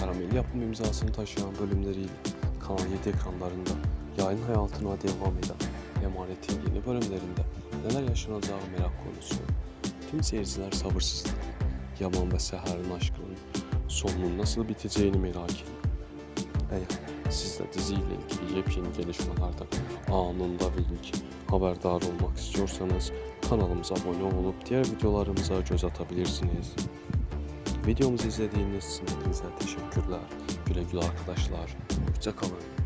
Karamel yapım imzasını taşıyan bölümleriyle Kanal 7 ekranlarında yayın hayatına devam eden Emanet'in yeni bölümlerinde neler yaşanacağı merak konusu. Tüm seyirciler sabırsızlık. Yaman ve Seher'in aşkının sonunun nasıl biteceğini merak ediyor. Eğer siz de diziyle ilgili yepyeni gelişmelerden anında ve ilk haberdar olmak istiyorsanız kanalımıza abone olup diğer videolarımıza göz atabilirsiniz. Videomuzu izlediğiniz için hepinize teşekkürler. Güle güle arkadaşlar. Hoşçakalın.